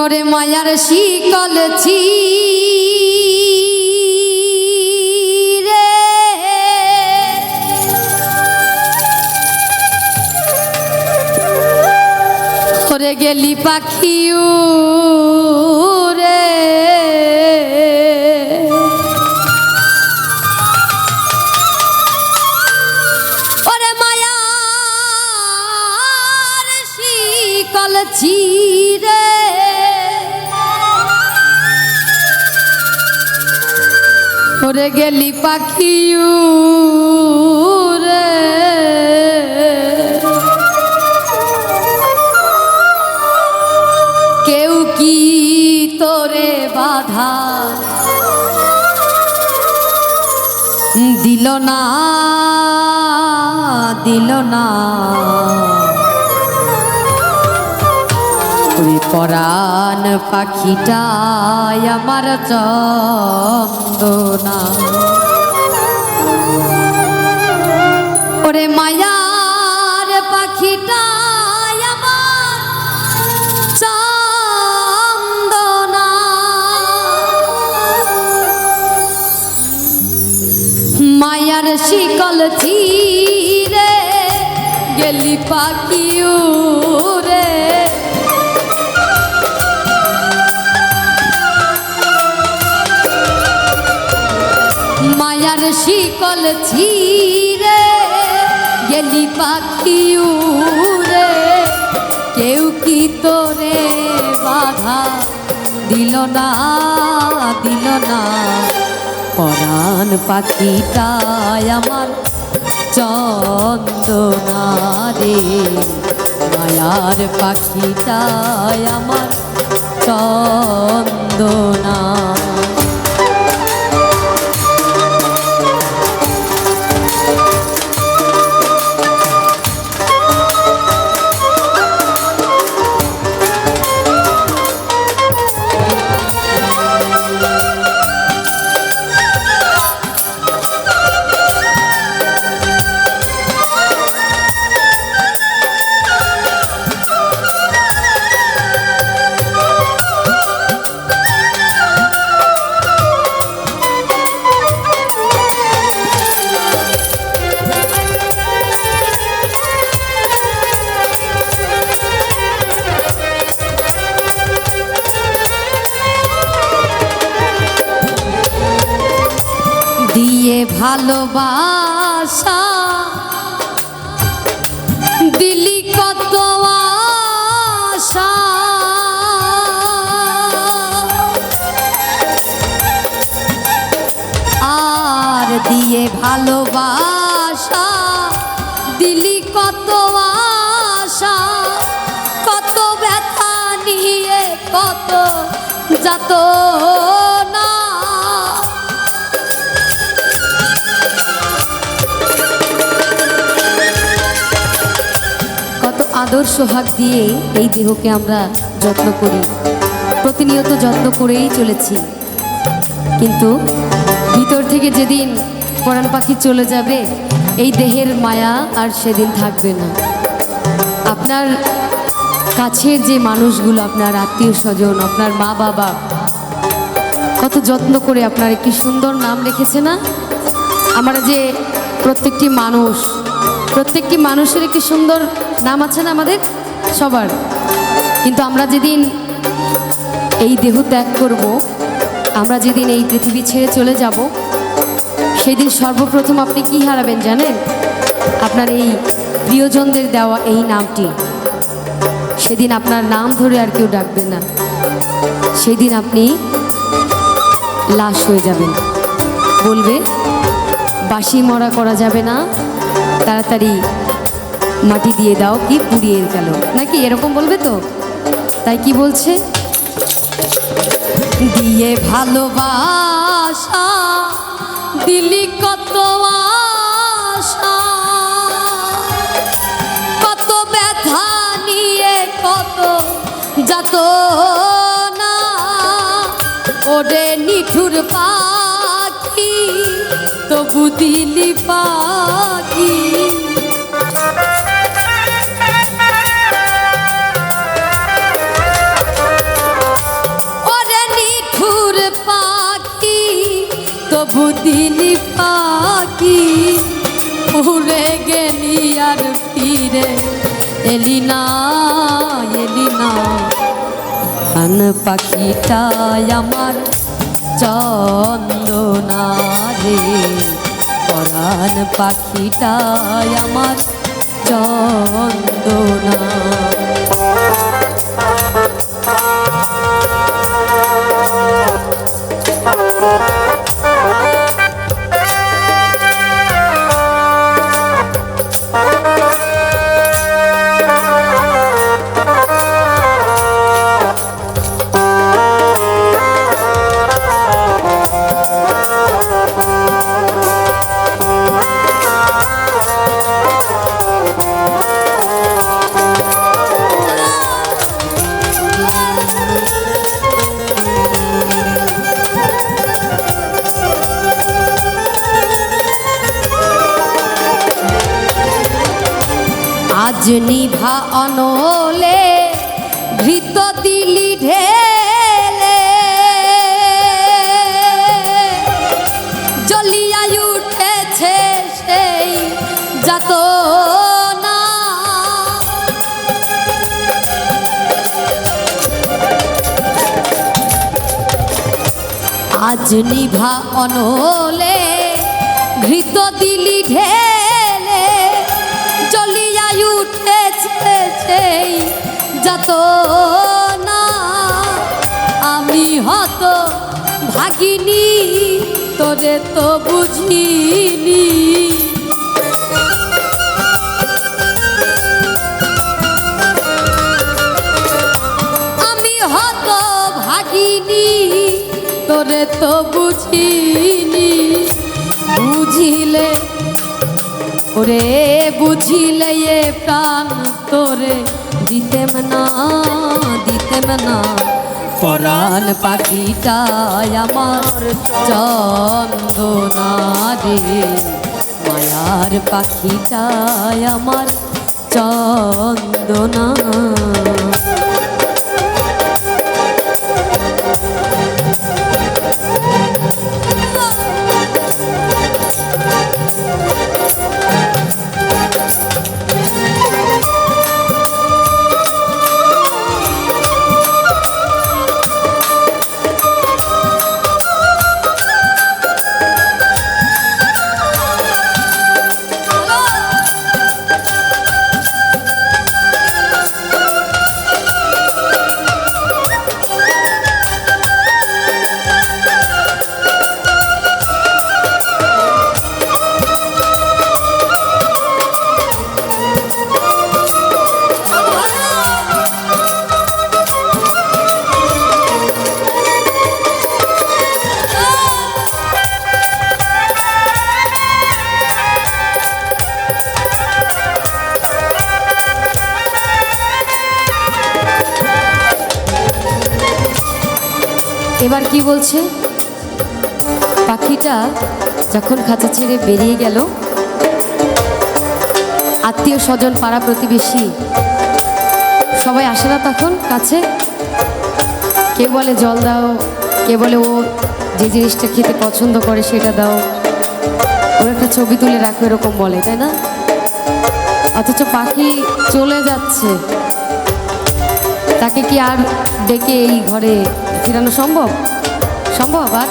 ওরে মায়ার শিকল ওরে গেলি পাখি ওরে গেলি পাখি রে কেউ কি তোরে বাধা দিল না দিল না। ওই পরাণ পাখিটাই আমার চন্দনা। ওরে মায়ার চন্দনা। মায়ার শিকল ছিরে গেলি পাখি শিকল ছিরে গেলি পাখি রে কেউ কি তোরে বাধা দিল না দিল না? পরাণ পাখিটাই আমার চন্দনা রে মায়ার পাখিটাই আমার চন্দনা ভালোবাসা। দিলি কত আশা। আর দিয়ে ভালোবাসা। দিলি কত আশা। কত ব্যথা নিয়ে কত যত আদর সোহাগ দিয়ে এই দেহকে আমরা যত্ন করি। প্রতিনিয়ত যত্ন করেই চলেছি। কিন্তু ভিতর থেকে যেদিন পরাণ পাখি চলে যাবে, এই দেহের মায়া আর সেদিন থাকবে না। আপনার কাছের যে মানুষগুলো, আপনার আত্মীয় স্বজন, আপনার মা বাবা, কত যত্ন করে আপনার একটি সুন্দর নাম রেখেছে না? আমরা যে প্রত্যেকটি মানুষ প্রত্যেকটি মানুষের একটি সুন্দর নাম আছে না আমাদের? সবার। কিন্তু আমরা যেদিন এই দেহ ত্যাগ করব, আমরা যেদিন এই পৃথিবী ছেড়ে চলে যাব, সেদিন সর্বপ্রথম আপনি কি হারাবেন জানেন? আপনার এই প্রিয়জনদের দেওয়া এই নামটি। সেদিন আপনার নাম ধরে আর কেউ ডাকবে না। সেদিন আপনি লাশ হয়ে যাবেন। বলবে বাসি মরা করা যাবে না। তাড়াতাড়ি মাটি দিয়ে দাও, কি পুড়িয়ে গেল। নাকি এরকম বলবে তো? তাই কি বলছে? দিয়ে ভালোবাসা, দিলি কত আশা। কত ব্যথা নিয়ে, কত যত না ওরে নিঠুর পাখি তবু দিলি পাখি। তবু দিলি পাখি। উড়ে গেলি আর ফিরে এলি না এলি না। পাখিটা আমার চন্দনা রে পরাণ পাখিটাই আমার চন্দনা। আজ নিভা অনলে ঘৃত দিলি ঢেলে। জ্বলিয়া উঠেছে সেই যত আজ নিভা অনলে ঘৃত দিলি ঢেলে। যত না আমি হত ভাগিনী, তোরে তো বুঝিনি। আমি হত ভাগিনী, তোরে তো বুঝিনি। বুঝিলে ওরে বুঝিলে এ প্রাণ তোরে দিতে না দিতে না। পরাণ পাখিটাই আমার চন্দনা রে মায়ার পাখিটায় আমার চন্দনা এবার কি বলছে? পাখিটা যখন খাঁচা ছেড়ে বেরিয়ে গেল আত্মীয় স্বজন পাড়া প্রতিবেশী সবাই আসে না তখন কাছে? কে বলে জল দাও, কে বলে ও যে জিনিসটা খেতে পছন্দ করে সেটা দাও। ওর একটা ছবি তুলে রাখো, এরকম বলে, তাই না? অথচ পাখি চলে যাচ্ছে। তাকে কি আর ডেকে এই ঘরে ফেরানো সম্ভব? সম্ভব আর?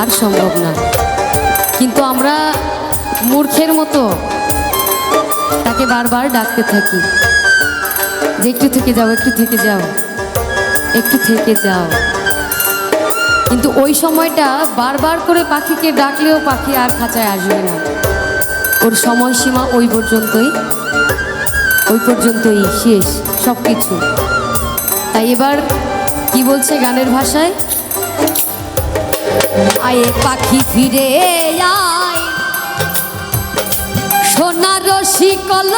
আর সম্ভব না। কিন্তু আমরা মূর্খের মতো তাকে বারবার ডাকতে থাকি। যে একটু থেকে যাও, একটু থেকে যাও, একটু থেকে যাও। কিন্তু ওই সময়টা বারবার করে পাখিকে ডাকলেও পাখি আর খাঁচায় আসবে না। ওর সময়সীমা ওই পর্যন্তই ওই পর্যন্তই শেষ সব কিছু তাই এবার কি বলছে গানের ভাষায়? আয়ে পাখি ফিরে আয়। সোনার শিকল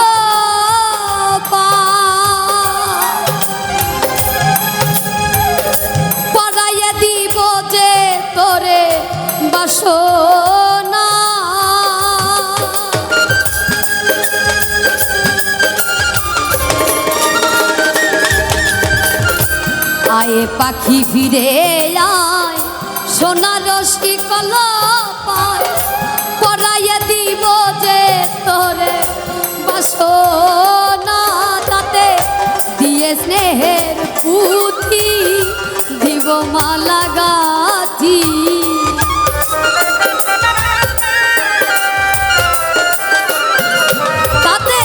পাখি ফিরে আয় সোনার রশ্মি কলা পায় পরাইয়া দিব যে তোরে বাসনা তাতে দিয়ে স্নেহের পুঁথি দিব মালা গাছি তাতে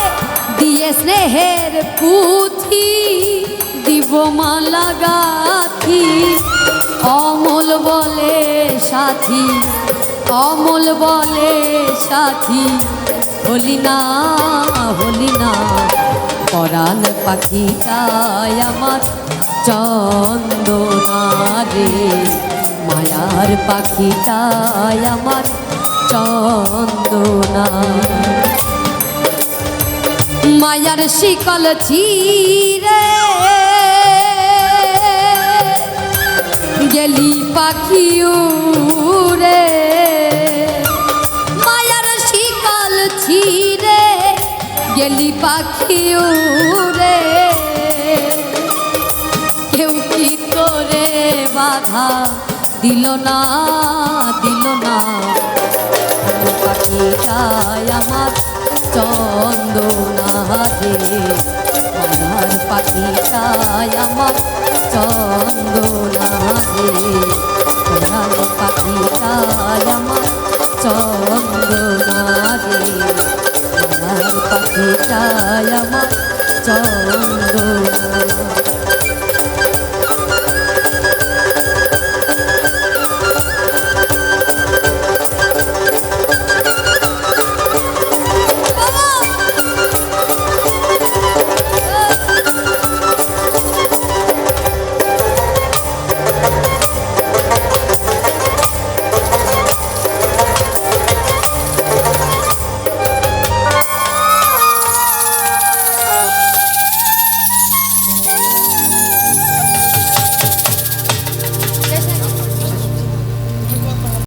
দিয়ে স্নেহের পুঁথি মালা গাথি। অমল বলে সাথী, অমল বলে সাথী। হলি না হলি না, পরাণ পাখিটাই আমার চন্দনা রে মায়ার পাখিটাই আমার চন্দনা। মায়ার শিকল চিরে গেলি পাখি উড়ে। মায়ার শিকল ছিরে গেলি পাখি উড়ে। কেউ কি তোরে বাধা দিল না দিল না? পাখিটাই আমার চন্দনা রে আমার পাখিটাই আমার চন্দ্র রে